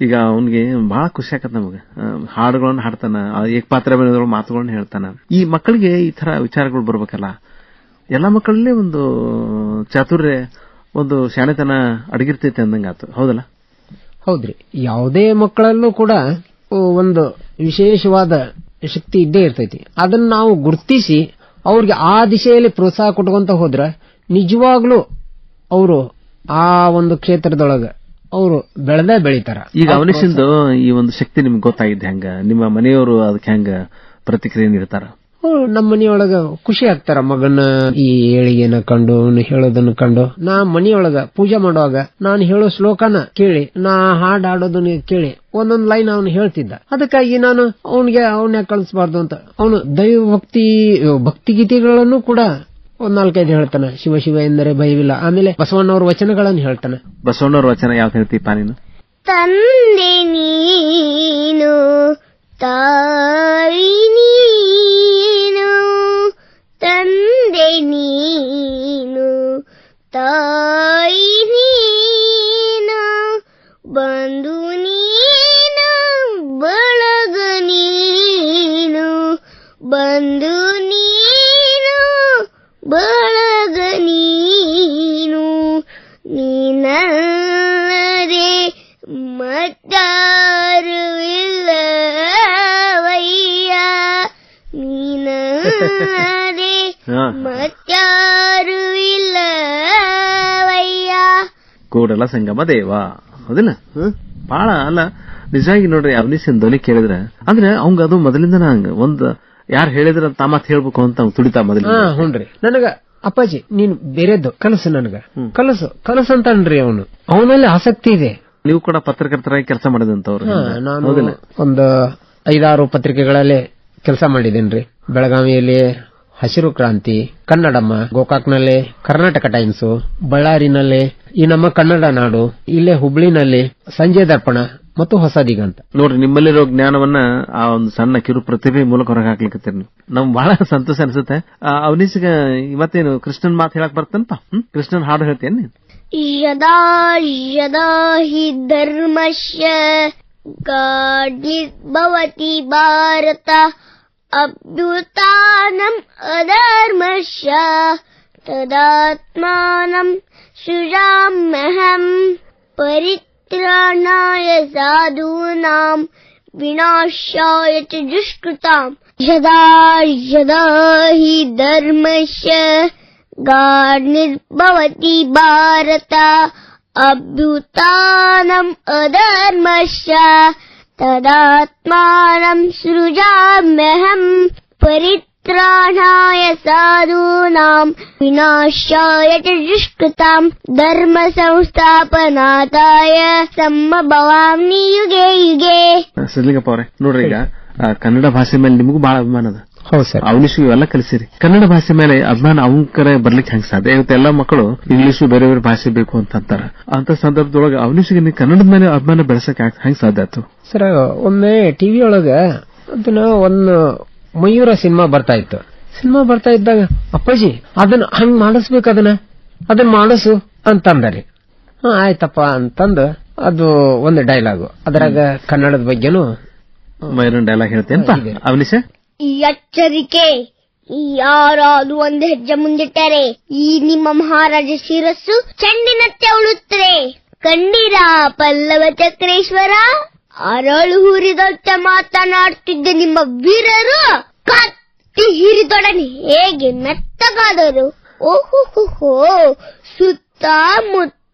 ಈಗ ಅವನಿಗೆ ಬಹಳ ಖುಷಿ ಆಗತ್ತೆ ನಮಗೆ ಹಾಡುಗಳನ್ನ ಹಾಡ್ತಾನ ಆ ಏಕಪಾತ್ರ ಅಭಿನಯದೊಳಗೆ ಮಾತುಗಳನ್ನ ಹೇಳ್ತಾನ ಈ ಮಕ್ಕಳಿಗೆ ಈ ತರ ವಿಚಾರಗಳು ಬರ್ಬೇಕಲ್ಲ ಎಲ್ಲಾ ಮಕ್ಕಳಲ್ಲಿ ಒಂದು ಚಾತುರ್ಯ ಒಂದು ಶಾಣೆತನ ಅಡಗಿರ್ತೈತೆ ಅಂದಂಗಾತು ಹೌದಲ್ಲ? ಹೌದ್ರಿ. ಯಾವುದೇ ಮಕ್ಕಳಲ್ಲೂ ಕೂಡ ಒಂದು ವಿಶೇಷವಾದ ಶಕ್ತಿ ಇದ್ದೇ ಇರ್ತೈತಿ. ಅದನ್ನ ನಾವು ಗುರುತಿಸಿ ಅವ್ರಿಗೆ ಆ ದಿಶೆಯಲ್ಲಿ ಪ್ರೋತ್ಸಾಹ ಕೊಟ್ಕೊಂತ ಹೋದ್ರೆ ನಿಜವಾಗ್ಲೂ ಅವರು ಆ ಒಂದು ಕ್ಷೇತ್ರದೊಳಗೆ ಅವರು ಬೆಳೆದ ಬೆಳೀತಾರ. ಈಗ ಅವನಿಸಿಂದು ಈ ಒಂದು ಶಕ್ತಿ ನಿಮ್ಗೆ ಗೊತ್ತಾಗಿದ್ದೆ ಹೆಂಗ? ನಿಮ್ಮ ಮನೆಯವರು ಅದಕ್ಕೆ ಹೆಂಗ ಪ್ರತಿಕ್ರಿಯೆ ನೀಡ್ತಾರ? ನಮ್ಮ ಮನೆಯೊಳಗ ಖುಷಿ ಆಗ್ತಾರ ಮಗನ ಈ ಏಳಿಗೆನ ಕಂಡು ಅವ್ನು ಹೇಳೋದನ್ನ ಕಂಡು. ನಾ ಮನೆಯೊಳಗ ಪೂಜೆ ಮಾಡುವಾಗ ನಾನು ಹೇಳೋ ಶ್ಲೋಕನ ಕೇಳಿ ನಾ ಹಾಡ್ ಹಾಡೋದನ್ನ ಕೇಳಿ ಒಂದೊಂದ್ ಲೈನ್ ಅವನು ಹೇಳ್ತಿದ್ದ. ಅದಕ್ಕಾಗಿ ನಾನು ಅವನಿಗೆ ಅವನ ಕಳಿಸಬಾರ್ದು ಅಂತ. ಅವನು ದೈವ ಭಕ್ತಿ ಭಕ್ತಿಗೀತೆಗಳನ್ನು ಕೂಡ ಒಂದ್ ನಾಲ್ಕೈದು ಹೇಳ್ತಾನೆ. ಶಿವ ಶಿವ ಎಂದರೆ ಭಯವಿಲ್ಲ ಆಮೇಲೆ ಬಸವಣ್ಣವ್ರ ವಚನಗಳನ್ನು ಹೇಳ್ತಾನೆ. ಬಸವಣ್ಣವ್ರ ವಚನ ಯಾವ್ದು ಹೇಳ್ತೀಪ ನೀನು? ತಂದೆ ನೀನು ತಾಯಿ ನೀನು ತಂದೆ ನೀನು ತಾಯಿ ನೀನು ಬಂಧು ನೀನು ಬಳಗ ನೀನು ಬಂಧು ನೀನು ಕೂಡಲ ಸಂಗಮ ದೇವ. ಹೌದಿಲ್ಲ? ಬಹಳ ಅಲ್ಲ ನಿಜವಾಗಿ ನೋಡ್ರಿ ಅವನಿಸಿನ ಧ್ವನಿ ಕೇಳಿದ್ರೆ ಅಂದ್ರೆ ಅವಂಗ ಅದು ಮೊದಲಿಂದ ಹಂಗ. ಒಂದ್ ಯಾರು ಹೇಳಿದ್ರ ತಾ ಮಾತ್ ಹೇಳ್ಬೇಕು ಅಂತ ಅವ್ನ್ ತುಡಿತಾ ಮೊದಲು ಮೊದಲಿಂದ ಹುನ್ರಿ ನನಗ ಅಪ್ಪಾಜಿ ನೀನು ಬೇರೆದ್ದು ಕಲಸು ನನಗ. ಕಲಸು ಕಲಸು ಅಂತಾನ್ರಿ ಅವನು. ಅವನಲ್ಲಿ ಆಸಕ್ತಿ ಇದೆ. ನೀವು ಕೂಡ ಪತ್ರಕರ್ತರಾಗಿ ಕೆಲಸ ಮಾಡಿದಂತವ್ರು ನಾನು ಒಂದು ಐದಾರು ಪತ್ರಿಕೆಗಳಲ್ಲಿ ಕೆಲಸ ಮಾಡಿದ್ದೇನ್ರಿ ಬೆಳಗಾವಿಯಲ್ಲಿ ಹಸಿರು ಕ್ರಾಂತಿ ಕನ್ನಡಮ್ಮ ಗೋಕಾಕ್ನಲ್ಲಿ ಕರ್ನಾಟಕ ಟೈಮ್ಸ್ ಬಳ್ಳಾರಿನಲ್ಲಿ ಈ ನಮ್ಮ ಕನ್ನಡ ನಾಡು ಇಲ್ಲೇ ಹುಬ್ಳಿನಲ್ಲಿ ಸಂಜೆ ದರ್ಪಣ ಮತ್ತು ಹೊಸ ದಿಗಂತ ನೋಡ್ರಿ ನಿಮ್ಮಲ್ಲಿರೋ ಜ್ಞಾನವನ್ನ ಆ ಒಂದು ಸಣ್ಣ ಕಿರು ಪ್ರತಿಭೆ ಮೂಲಕ ಹೊರಗೆ ಹಾಕ್ಲಿಕ್ಕೆ ನೀವು ನಮ್ ಬಹಳ ಸಂತೋಷ ಅನ್ಸುತ್ತೆ ಅವನಿಸಿಗ ಇವತ್ತೇನು ಕೃಷ್ಣನ್ ಮಾತು ಹೇಳಕ್ ಬರ್ತನಪ್ಪ ಹ್ಮ್ ಕೃಷ್ಣನ್ ಹಾಡು ಹೇಳ್ತೇನೆ यदा यदा हि धर्मस्य गाढिर्भवति भारत अभ्युत्थानम् अधर्मस्य तदात्मानम् सृजाम्यहम् परित्राणाय साधूनाम् विनाशाय च दुष्कृताम्। यदा यदा हि धर्मस्य गाढिर्भवति भारत अभ्युत्थानम् अधर्मस्य तदात्मानम् सृजाम्यहम् ಪರಿತ್ರಾಣಾಯ ಸಾಧೂನಾಂ ವಿನಾಶಾಯ ಚ ದುಷ್ಕೃತಾಂ ಧರ್ಮ ಸಂಸ್ಥಾಪನಾಥಾಯ ಸಮ್ಮಭವಾಮಿ ಯುಗೆ ಯುಗೆ ಸಿದ್ಲಿಂಗಪ್ಪ ಅವರೇ ನೋಡ್ರಿ ಈಗ ಆ, ಕನ್ನಡ ಭಾಷೆ ಮೇಲೆ ನಿಮಗೂ ಬಹಳ ಅಭಿಮಾನ ಅದ ಹೌದು ಸರ್. ಅವನಿಶು ಇವೆಲ್ಲ ಕಲಿಸಿರಿ. ಕನ್ನಡ ಭಾಷೆ ಮೇಲೆ ಅಭಿಮಾನ ಅವನ ಕರೆ ಬರ್ಲಿಕ್ಕೆ ಹೆಂಗ್ ಸಾಧ್ಯ? ಇವತ್ತು ಎಲ್ಲ ಮಕ್ಕಳು ಇಂಗ್ಲಿಷ್ ಬೇರೆ ಬೇರೆ ಭಾಷೆ ಬೇಕು ಅಂತ ಅಂತಾರ ಅಂತ ಸಂದರ್ಭದೊಳಗೆ ಅವನಿಶಿಗೆ ನೀವು ಕನ್ನಡದ ಮೇಲೆ ಅಭಿಮಾನ ಬೆಳೆಸಕ್ ಹೆಂಗ್ ಸಾಧ್ಯ ಆಯ್ತು? ಸರ್ ಒಮ್ಮೆ ಟಿವಿ ಒಳಗ ಅದನ್ನ ಒಂದು ಮಯೂರ ಸಿನಿಮಾ ಬರ್ತಾ ಇತ್ತು. ಸಿನಿಮಾ ಬರ್ತಾ ಇದ್ದಾಗ ಅಪ್ಪಾಜಿ ಅದನ್ನ ಹಂಗ್ ಮಾಡಿಸ್ಬೇಕು ಅದನ್ನ? ಅದನ್ನ ಮಾಡಿಸು ಅಂತಂದರಿ. ಹಾ ಆಯ್ತಪ್ಪ ಅಂತಂದು ಅದು ಒಂದು ಡೈಲಾಗು ಅದ್ರಾಗ ಕನ್ನಡದ ಬಗ್ಗೆನು ಮಯೂರ ಡೈಲಾಗ್ ಹೇಳ್ತೇನೆ ಅವನಿಶ ಈ ಎಚ್ಚರಿಕೆ ಯಾರಾದ್ರೂ ಒಂದು ಹೆಜ್ಜೆ ಮುಂದಿಟ್ಟರೆ, ಈ ನಿಮ್ಮ ಮಹಾರಾಜ ಶಿರಸ್ಸು ಚೆಂಡಿನತ್ತೆ ಉಳುತ್ತದೆ. ಕಂಡಿರಾ ಪಲ್ಲವ ಚಕ್ರೇಶ್ವರ, ಅರಳು ಹುರಿದಂತೆ ಮಾತನಾಡುತ್ತಿದ್ದ ನಿಮ್ಮ ವೀರರು ಕತ್ತಿ ಹಿರಿದೊಡನೆ ಹೇಗೆ ಮೆತ್ತಗಾದರು. ಓಹೋ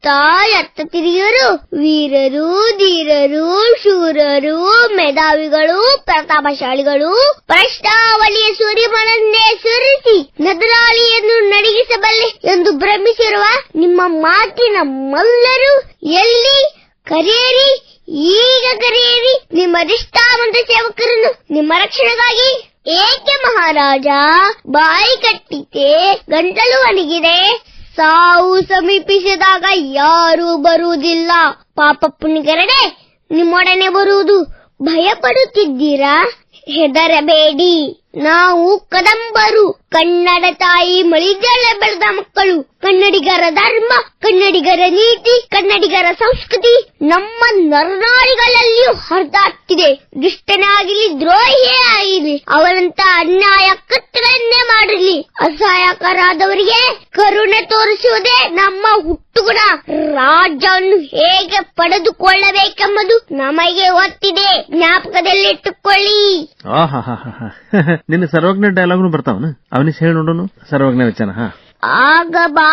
ಮುತ್ತ ಎತ್ತ ತಿರುಗಿದರು. ವೀರರು, ಧೀರರು, ಶೂರರು, ಮೇಧಾವಿಗಳು, ಪ್ರತಾಪಶಾಲಿಗಳು ಪ್ರಶ್ನಾವಳಿಯ ಸೂರ್ಯಮನನ್ನೇ ಸುರಿಸಿ ನದರಾಳಿಯನ್ನು ನಡಗಿಸಬಲ್ಲೆ ಎಂದು ಭ್ರಮಿಸಿರುವ ನಿಮ್ಮ ಮಾತಿನ ಮಲ್ಲರು ಎಲ್ಲಿ? ಕರೆಯರಿ ಈಗ ಕರೆಯಿರಿ ನಿಮ್ಮ ನಿಷ್ಠಾವಂತ ಸೇವಕರನ್ನು ನಿಮ್ಮ ರಕ್ಷಣೆಗಾಗಿ. ಏಕೆ ಮಹಾರಾಜ, ಬಾಯಿ ಕಟ್ಟಿತೆ ಗಂಟಲು ಒಣಗಿದೆ? ಸಾವು ಸಮೀಪಿಸಿದಾಗ ಯಾರೂ ಬರುವುದಿಲ್ಲ. ಪಾಪ ಪುಣ್ಯಕರಡೆ ನಿಮ್ಮೊಡನೆ ಬರುವುದು ಭಯಪಡುತ್ತಿದ್ದೀರಾ? ಹೆದರಬೇಡಿ. ನಾವು ಕದಂಬರು, ಕನ್ನಡ ತಾಯಿ ಮಳಿದೆಲ್ಲ ಬೆಳೆದ ಮಕ್ಕಳು, ಕನ್ನಡಿಗರ ಧರ್ಮ, ಕನ್ನಡಿಗರ ನೀತಿ, ಕನ್ನಡಿಗರ ಸಂಸ್ಕೃತಿ, ನಮ್ಮ ನರನಾಡಿಗಳಲ್ಲಿಯೂ ಹರಿದಾಡ್ತಿದೆ. ದುಷ್ಟನಾಗಿಲಿ ದ್ರೋಹಿಯೇ ಆಗಿರ್ಲಿ ಅವರಂತ ಅನ್ಯಾಯ ಕತ್ತಲನ್ನೇ ಮಾಡಿರಲಿ ಅಸಹಾಯಕರಾದವರಿಗೆ ಕರುಣೆ ತೋರಿಸುವುದೇ ನಮ್ಮ ಹುಟ್ಟುಗುಣ. ರಾಜ್ಯವನ್ನು ಹೇಗೆ ಪಡೆದುಕೊಳ್ಳಬೇಕೆಂಬುದು ನಮಗೆ ಗೊತ್ತಿದೆ ಜ್ಞಾಪಕದಲ್ಲಿಟ್ಟುಕೊಳ್ಳಿ. [laughs] ನಿನ್ನ ಸರ್ವಜ್ಞ ಡೈಲಾಗ್ನು ಬರ್ತಾವನ? ಅವನಿಸ್ ಹೇಳಿ ನೋಡೋನು ಸರ್ವಜ್ಞ ವಚನ ಹಾ. ಆಗ ಬಾ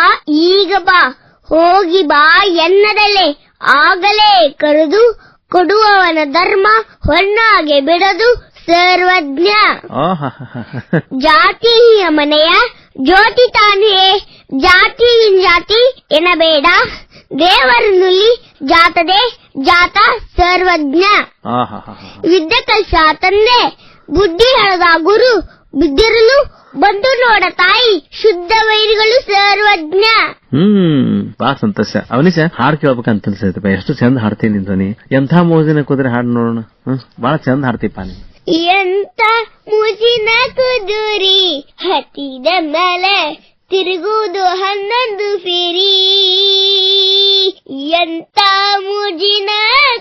ಈಗ ಬಾ ಹೋಗಿ ಬಾ ಎನ್ನದಲೆ ಆಗಲೇ ಕರೆದು ಕೊಡುವವನ ಧರ್ಮ ಹೊನ್ನಾಗೆ ಬಿಡದು ಸರ್ವಜ್ಞ. ಜಾತಿಯ ಜಾತಿ ಮನೆಯ ಜ್ಯೋತಿ ತಾನೇ. ಜಾತಿ ಜಾತಿ ಎನ್ನಬೇಡ ದೇವರನ್ನುಲ್ಲಿ ಜಾತದೆ ಜಾತ ಸರ್ವಜ್ಞ. ಯುದ್ಧ ವಿದ್ಯೆ ಕಲ್ಸ ತಂದೆ ಬುದ್ಧಿ ಹೇಳದ ಗುರು ಬಿದ್ದಿರಲು ಬಂದು ನೋಡ ತಾಯಿ ಶುದ್ಧ ವೈರಿಗಳು ಸರ್ವಜ್ಞ. ಹ್ಮ್ ಬಾ ಸಂತೋಷ. ಅವನಿಶ ಹಾಡ್ ಕೇಳ್ಬೇಕಂತ ಅನ್ಸೈತಪ್ಪ ಎಷ್ಟು ಚಂದ ಹಾಡ್ತೀನಿ ಧ್ವನಿ. ಎಂಥ ಮೋಜಿನ ಕುದುರೆ ಹಾಡ್ ನೋಡೋಣ. ಬಹಳ ಬಾಳ ಚಂದ ಹಾಡ್ತೀಪ ನೀನ್. ಎಂತ ಮುಜಿನ ಕುದುರಿ ಹತ್ತಿದ ಮೇಲೆ ತಿರುಗುವುದು ಹನ್ನೊಂದು ಫಿರಿ. ಎಂತ ಮುಜಿನ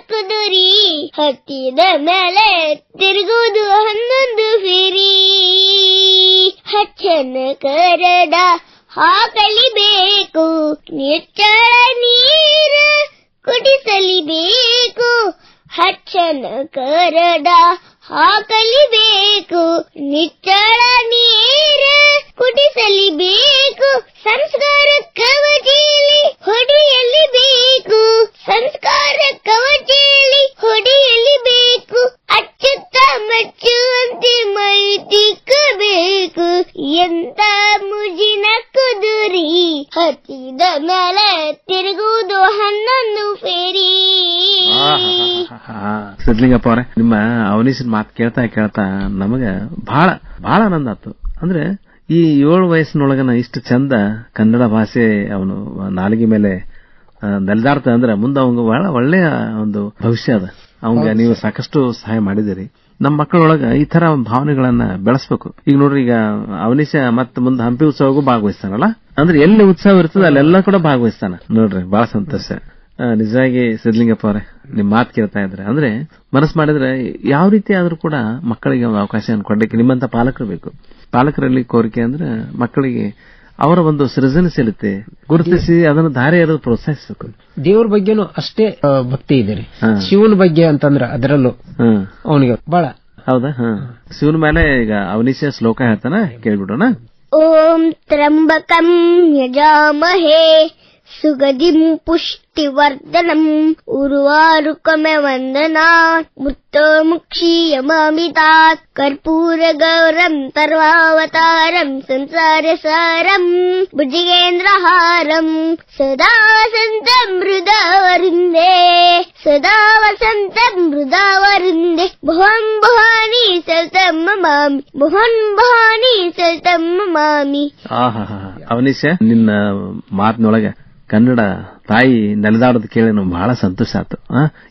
ಕುದುರಿ ಹತ್ತಿದ ಮೇಲೆ ತಿರುಗುವುದು ಹನ್ನೊಂದು ಫಿರಿ. ಹಚ್ಚನ ಕರಡ ಹಾಕಲಿಬೇಕು ನಿಚ್ಚಳ ನೀರ ಕುಡಿಸಲಿಬೇಕು. ಹಚ್ಚನ ಕರಡ ಹಾಕಲಿಬೇಕು ನಿಚ್ಚಳ ನೀರ ಕುಡಿಸಲಿಬೇಕು. ಸಂಸ್ಕಾರ ಕವಚೇಲಿ ಹೊಡೆಯಲಿಬೇಕು ಸಂಸ್ಕಾರ ಕವಚೇಲಿ ಹೊಡೆಯಲಿಬೇಕು ಅಚ್ಚುತ್ತ ಮಚ್ಚುವಂತೆ ಮೈ ತಿಕ್ಕಬೇಕು. ಎಂತ ಮುಜಿನ ಕುದುರಿ. ಹತ್ತಿದ ಮೇಲೆ ತಿರುಗುವುದು ಹನ್ನೊಂದು ಫೇರಿ. ಸಿದ್ಲಿಂಗಪ್ಪ ಅವರೇ, ನಿಮ್ಮ ಅವನೀಶನ್ ಮಾತು ಕೇಳ್ತಾ ಕೇಳ್ತಾ ನಮಗ ಬಹಳ ಬಹಳ ಆನಂದ ಆತು ಅಂದ್ರೆ ಈ ಏಳು ವಯಸ್ಸಿನೊಳಗನ ಇಷ್ಟು ಚಂದ ಕನ್ನಡ ಭಾಷೆ ಅವನು ನಾಲಿಗೆ ಮೇಲೆ ನೆಲೆದಾಡ್ತ ಅಂದ್ರೆ ಮುಂದೆ ಅವಂಗ ಬಹಳ ಒಳ್ಳೆಯ ಒಂದು ಭವಿಷ್ಯ ಅದ. ಅವಂಗ ನೀವು ಸಾಕಷ್ಟು ಸಹಾಯ ಮಾಡಿದಿರಿ ನಮ್ಮ ಮಕ್ಕಳೊಳಗ ಈ ತರ ಭಾವನೆಗಳನ್ನ ಬೆಳೆಸ್ಬೇಕು. ಈಗ ನೋಡ್ರಿ ಈಗ ಅವನಿಶ ಮತ್ತ ಮುಂದೆ ಹಂಪಿ ಉತ್ಸವಗೂ ಭಾಗವಹಿಸ್ತಾನಲ್ಲ? ಅಂದ್ರೆ ಎಲ್ಲಿ ಉತ್ಸವ ಇರ್ತದೆ ಅಲ್ಲೆಲ್ಲ ಕೂಡ ಭಾಗವಹಿಸ್ತಾನ. ನೋಡ್ರಿ ಬಹಳ ಸಂತೋಷ. ನಿಜವಾಗಿ ಸಿದ್ಲಿಂಗಪ್ಪ ಅವರೇ ನಿಮ್ ಮಾತು ಕೇಳ್ತಾ ಇದ್ರೆ. ಅಂದ್ರೆ ಮನಸ್ಸು ಮಾಡಿದ್ರೆ ಯಾವ ರೀತಿ ಆದ್ರೂ ಕೂಡ ಮಕ್ಕಳಿಗೆ ಒಂದು ಅವಕಾಶ ಕೊಡ್ಲಿಕ್ಕೆ ನಿಮ್ಮಂತ ಪಾಲಕರು ಬೇಕು. ಪಾಲಕರಲ್ಲಿ ಕೋರಿಕೆ ಅಂದ್ರೆ ಮಕ್ಕಳಿಗೆ ಅವರ ಒಂದು ಸೃಜನಶೀಲತೆ ಗುರುತಿಸಿ ಅದನ್ನು ಧಾರೆ ಎರೆದು ಪ್ರೋತ್ಸಾಹಿಸಬೇಕು. ದೇವರ ಬಗ್ಗೆನೂ ಅಷ್ಟೇ ಭಕ್ತಿ ಇದೆ ರೀ. ಶಿವನ ಬಗ್ಗೆ ಅಂತಂದ್ರ ಅದರಲ್ಲೂ ಅವನಿಗೆ ಬಹಳ ಹೌದಾ? ಹಾ. ಶಿವನ ಮೇಲೆ ಈಗ ಅವನಿಶ ಶ್ಲೋಕ ಹೇಳ್ತಾನ ಕೇಳ್ಬಿಡೋಣ. ಓಂ ತ್ರಂಬಕಂ ಯಜಾಮಹೇ. ಸುಗದಿಂ ಪುಷ್ಟಿವರ್ಧನಂ ಉರ್ವಾರುಕಮೆ ವಂದನಾ ಮುತ್ತೋ ಮುಕ್ಷೀಯಮಾಮಿತಾತ್ ಕರ್ಪೂರ ಗೌರಂ ಸರ್ವಾವತಾರಂ ಸಂಸಾರ ಸಾರಂ ಭುಜಗೇಂದ್ರಹಾರಂ ಸದಾ ಸಂತಂ ಹೃದವೃಂದೇ ಸದಾ ವಸಂತಂ ಹೃದವೃಂದೆ ಭುವನ್ ಭವಾನಿ ಸತಂ ಮಮಾಮಿ ಭುವನ್ ಭವಾನಿ ಸತಂ ಮಮಾಮಿ ಆಹಾ ಅವನೀಶ ನಿನ್ನ ಮಾತಿನೊಳಗ ಕನ್ನಡ ತಾಯಿ ನೆಲೆದಾಡೋದು ಕೇಳಿ ನಮ್ಗೆ ಬಹಳ ಸಂತೋಷ ಆಯ್ತು.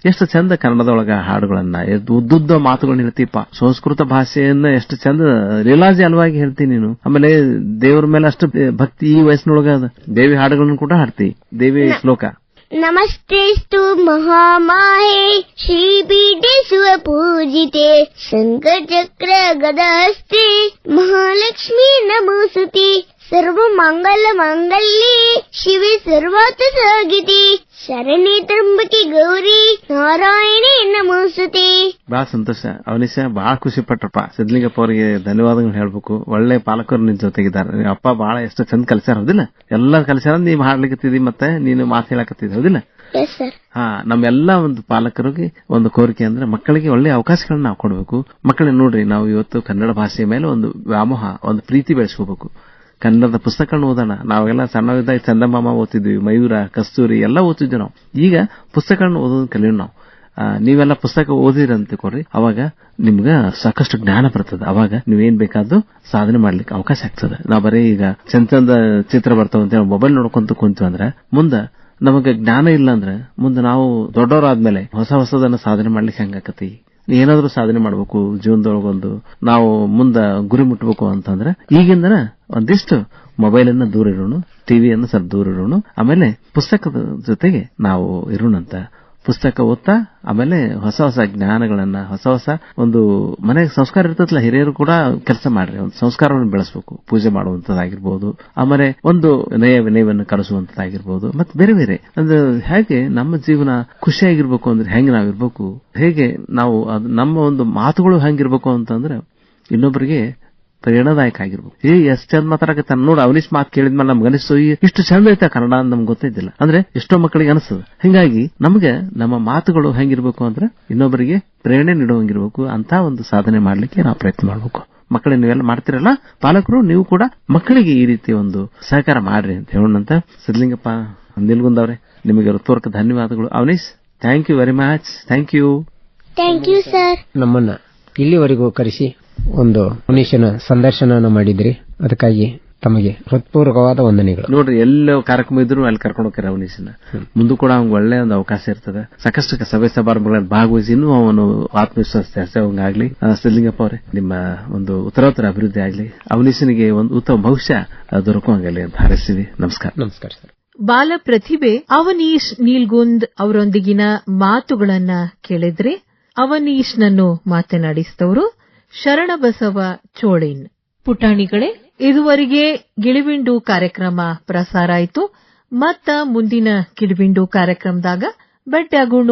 ಎಷ್ಟು ಚಂದ ಕನ್ನಡದೊಳಗ ಹಾಡುಗಳನ್ನ ಉದ್ದುದ್ದ ಮಾತುಗಳನ್ನ ಹೇಳ್ತೀಪ ಸಂಸ್ಕೃತ ಭಾಷೆಯನ್ನ ಎಷ್ಟು ಚಂದ ಲೀಲಾಜಲವಾಗಿ ಹೇಳ್ತೀನಿ ನೀನು. ಆಮೇಲೆ ದೇವರ ಮೇಲೆ ಅಷ್ಟು ಭಕ್ತಿ ಈ ವಯಸ್ಸಿನೊಳಗ ದೇವಿ ಹಾಡುಗಳನ್ನು ಕೂಡ ಹಾಡ್ತಿ. ದೇವಿ ಶ್ಲೋಕ. ನಮಸ್ತೆಸ್ತು ಮಹಾಮಾಹೆ ಶ್ರೀಪೀಠೆ ಸುವಪೂಜಿತೆ ಶಂಕರಚಕ್ರ ಗದಾಸ್ತೆ ಮಹಾಲಕ್ಷ್ಮೀ ನಮೋಸುತೆ. ಸರ್ವ ಮಂಗಲ ಮಂಗಲ್ಯೆ ಶಿವೆ ಸರ್ವಾರ್ಥ ಸಾಗಿತಿ. ಶರಣಿ ತ್ರಂಬಕಿ ಗೌರಿ ನಾರಾಯಣಿ ನಮೋಸ್ತುತಿ ಬಾ ಸಂತೋಷ ಅವನಿಶ ಬಹಳ ಖುಷಿ ಪಟ್ರಪ್ಪ. ಸಿದ್ಲಿಂಗಪ್ಪ ಅವರಿಗೆ ಧನ್ಯವಾದಗಳು ಹೇಳ್ಬೇಕು. ಒಳ್ಳೆ ಪಾಲಕರು ನಿನ್ ಜೊತೆಗಿದ್ದಾರೆ. ಅಪ್ಪ ಬಹಳ ಎಷ್ಟು ಚಂದ ಕಲ್ಸ್ಯಾರ ಹೌದಿಲ್ಲ? ಎಲ್ಲ ಕಲ್ಸ್ಯಾರ ನೀವ್ ಹಾಡ್ಲಿಕತ್ತಿದಿ ಮತ್ತೆ ನೀನು ಮಾತು ಹೇಳಕತ್ತಿದ್ದೆ ಹೌದಿಲ್ಲ? ಹಾ ನಮ್ಮೆಲ್ಲ ಒಂದು ಪಾಲಕರಿಗೆ ಒಂದು ಕೋರಿಕೆ ಅಂದ್ರೆ ಮಕ್ಕಳಿಗೆ ಒಳ್ಳೆ ಅವಕಾಶಗಳನ್ನ ನಾವು ಕೊಡಬೇಕು. ಮಕ್ಕಳನ್ನ ನೋಡ್ರಿ ನಾವು ಇವತ್ತು ಕನ್ನಡ ಭಾಷೆಯ ಮೇಲೆ ಒಂದು ವ್ಯಾಮೋಹ ಒಂದು ಪ್ರೀತಿ ಬೆಳೆಸ್ಕೋಬೇಕು. ಕನ್ನಡದ ಪುಸ್ತಕಗಳನ್ನು ಓದೋಣ. ನಾವೆಲ್ಲ ಸಣ್ಣವಿದ್ದಾಗ ಚಂದಮಾಮ ಓದ್ತಿದ್ವಿ, ಮಯೂರ, ಕಸ್ತೂರಿ ಎಲ್ಲ ಓದ್ತಿದ್ವಿ ನಾವು. ಈಗ ಪುಸ್ತಕಗಳನ್ನು ಓದೋದು ಕಲಿಯೋಣ ನಾವು. ನೀವೆಲ್ಲ ಪುಸ್ತಕ ಓದಿರ ಅಂತ ಕೊಡ್ರಿ ಅವಾಗ ನಿಮ್ಗ ಸಾಕಷ್ಟು ಜ್ಞಾನ ಬರ್ತದೆ. ಅವಾಗ ನೀವೇನ್ ಬೇಕಾದ್ರು ಸಾಧನೆ ಮಾಡ್ಲಿಕ್ಕೆ ಅವಕಾಶ ಆಗ್ತದೆ. ನಾವು ಬರೀ ಈಗ ಚಂದ ಚಂದ ಚಿತ್ರ ಬರ್ತಾವ ಅಂತ ಮೊಬೈಲ್ ನೋಡ್ಕೊಂತ ಕುಂತು ಅಂದ್ರೆ, ಮುಂದ ನಮಗೆ ಜ್ಞಾನ ಇಲ್ಲ ಅಂದ್ರೆ, ಮುಂದೆ ನಾವು ದೊಡ್ಡವರಾದ್ಮೇಲೆ ಹೊಸ ಹೊಸದನ್ನ ಸಾಧನೆ ಮಾಡ್ಲಿಕ್ಕೆ ಹೆಂಗಾಕತಿ ಏನಾದ್ರೂ ಸಾಧನೆ ಮಾಡ್ಬೇಕು, ಜೀವನದೊಳಗೊಂದು. ನಾವು ಮುಂದ ಗುರಿ ಮುಟ್ಬೇಕು ಅಂತಂದ್ರೆ, ಈಗಿಂದನ ಒಂದಿಷ್ಟು ಮೊಬೈಲ್ ಅನ್ನ ದೂರ ಇರೋಣ ಟಿವಿಯನ್ನು ಸ್ವಲ್ಪ ದೂರ ಇರೋಣ ಆಮೇಲೆ ಪುಸ್ತಕದ ಜೊತೆಗೆ ನಾವು ಇರೋಣಂತ. ಪುಸ್ತಕ ಓದ್ತಾ, ಆಮೇಲೆ ಹೊಸ ಹೊಸ ಜ್ಞಾನಗಳನ್ನ, ಹೊಸ ಹೊಸ ಒಂದು ಮನೆಗೆ ಸಂಸ್ಕಾರ ಇರ್ತದಲ್ಲ, ಹಿರಿಯರು ಕೂಡ ಕೆಲಸ ಮಾಡ್ರಿ, ಒಂದು ಸಂಸ್ಕಾರವನ್ನು ಬೆಳೆಸಬೇಕು. ಪೂಜೆ ಮಾಡುವಂತದ್ದಾಗಿರ್ಬೋದು, ಆಮೇಲೆ ಒಂದು ನಯ ವಿನಯವನ್ನು ಕಲಿಸುವಂತದ್ದಾಗಿರ್ಬೋದು ಮತ್ತೆ ಬೇರೆ ಬೇರೆ. ಅಂದ್ರೆ ಹೇಗೆ ನಮ್ಮ ಜೀವನ ಖುಷಿಯಾಗಿರ್ಬೇಕು ಅಂದ್ರೆ ಹೆಂಗೆ ನಾವಿರ್ಬೇಕು? ಹೇಗೆ ನಾವು ನಮ್ಮ ಒಂದು ಮಾತುಗಳು ಹೆಂಗಿರ್ಬೇಕು ಅಂತಂದ್ರೆ ಇನ್ನೊಬ್ಬರಿಗೆ ಪ್ರೇರಣಾದಾಯಕ ಆಗಿರ್ಬೇಕು ಏ ಎಷ್ಟ್ ಚಂದ ಮಾತಾಡಕತ್ತಾನ ನೋಡಿ ಅವನಿಸ್ ಮಾತು ಕೇಳಿದ್ಮೇಲೆ ನಮ್ಗೆ ಅನಿಸ್ತು ಈ ಇಷ್ಟು ಚಂದ ಐತೆ ಕನ್ನಡ ಅಂತ ನಮ್ಗೆ ಗೊತ್ತಿದ್ದಿಲ್ಲ. ಅಂದ್ರೆ ಎಷ್ಟೋ ಮಕ್ಕಳಿಗೆ ಅನಿಸ್ತದೆ. ಹಿಂಗಾಗಿ ನಮಗೆ ನಮ್ಮ ಮಾತುಗಳು ಹೆಂಗಿರ್ಬೇಕು ಅಂದ್ರೆ ಇನ್ನೊಬ್ಬರಿಗೆ ಪ್ರೇರಣೆ ನೀಡುವಂಗಿರ್ಬೇಕು ಅಂತ ಒಂದು ಸಾಧನೆ ಮಾಡ್ಲಿಕ್ಕೆ ನಾವು ಪ್ರಯತ್ನ ಮಾಡಬೇಕು. ಮಕ್ಕಳೇ ನೀವೆಲ್ಲ ಮಾಡ್ತಿರಲ್ಲ ಪಾಲಕರು ನೀವು ಕೂಡ ಮಕ್ಕಳಿಗೆ ಈ ರೀತಿ ಒಂದು ಸಹಕಾರ ಮಾಡ್ರಿ ಅಂತ ಹೇಳೋಣಂತ ಸಿದ್ಲಿಂಗಪ್ಪ ನಿಲ್ಗುಂದವ್ರೆ ನಿಮಗೆ ಹೃತ್ಪೂರ್ವಕ ಧನ್ಯವಾದಗಳು. Avanish thank you very much thank you thank you sir ನಮ್ಮನ್ನ ಇಲ್ಲಿವರೆಗೂ ಕರೆಸಿ. ಒಂದು ಮನುಷ್ಯನ ಸಂದರ್ಶನ ಮಾಡಿದ್ರಿ. ಅದಕ್ಕಾಗಿ ತಮಗೆ ಹೃತ್ಪೂರ್ವಕವಾದ ವಂದನೆಗಳು. ನೋಡ್ರಿ ಎಲ್ಲ ಕಾರ್ಯಕ್ರಮ ಇದ್ರು ಅಲ್ಲಿ ಕರ್ಕೊಂಡು ಹೋಗ್ತಾರೆ ಅವನೀಶನ ಮುಂದೂ ಕೂಡ ಅವ್ನಿಗೆ ಒಳ್ಳೆ ಒಂದು ಅವಕಾಶ ಇರ್ತದೆ. ಸಾಕಷ್ಟು ಸಭೆ ಸಮಾರಂಭಗಳಲ್ಲಿ ಭಾಗವಹಿಸಿ ಇನ್ನೂ ಅವನು ಆತ್ಮವಿಶ್ವಾಸ ಜಾಸ್ತಿ ಸಿದ್ಲಿಂಗಪ್ಪ ಅವರೇ ನಿಮ್ಮ ಒಂದು ಉತ್ತರೋತ್ತರ ಅಭಿವೃದ್ಧಿ ಆಗ್ಲಿ. ಅವನೀಶನಿಗೆ ಒಂದು ಉತ್ತಮ ಭವಿಷ್ಯ ದೊರಕುವಂಗಲಿ ಅಂತ ಹಾರೈಸ್ತೀವಿ. ನಮಸ್ಕಾರ. ನಮಸ್ಕಾರ ಸರ್. ಬಾಲ ಪ್ರತಿಭೆ ಅವನೀಶ್ ನೀಲ್ಗುಂದ್ ಅವರೊಂದಿಗಿನ ಮಾತುಗಳನ್ನ ಕೇಳಿದ್ರೆ ಅವನೀಶ್ನನ್ನು ಮಾತನಾಡಿಸಿದವರು ಶರಣಬಸವ ಚೋಳಿನ್. ಪುಟಾಣಿಗಳೇ ಇದುವರೆಗೆ ಗಿಳಿವಿಂಡು ಕಾರ್ಯಕ್ರಮ ಪ್ರಸಾರ ಆಯಿತು. ಮತ್ತ ಮುಂದಿನ ಗಿಳಿವಿಂಡು ಕಾರ್ಯಕ್ರಮದಾಗ ಭೇಟಿಯಾಗೋಣ